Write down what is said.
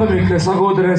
அன்பு மிக்க சகோதர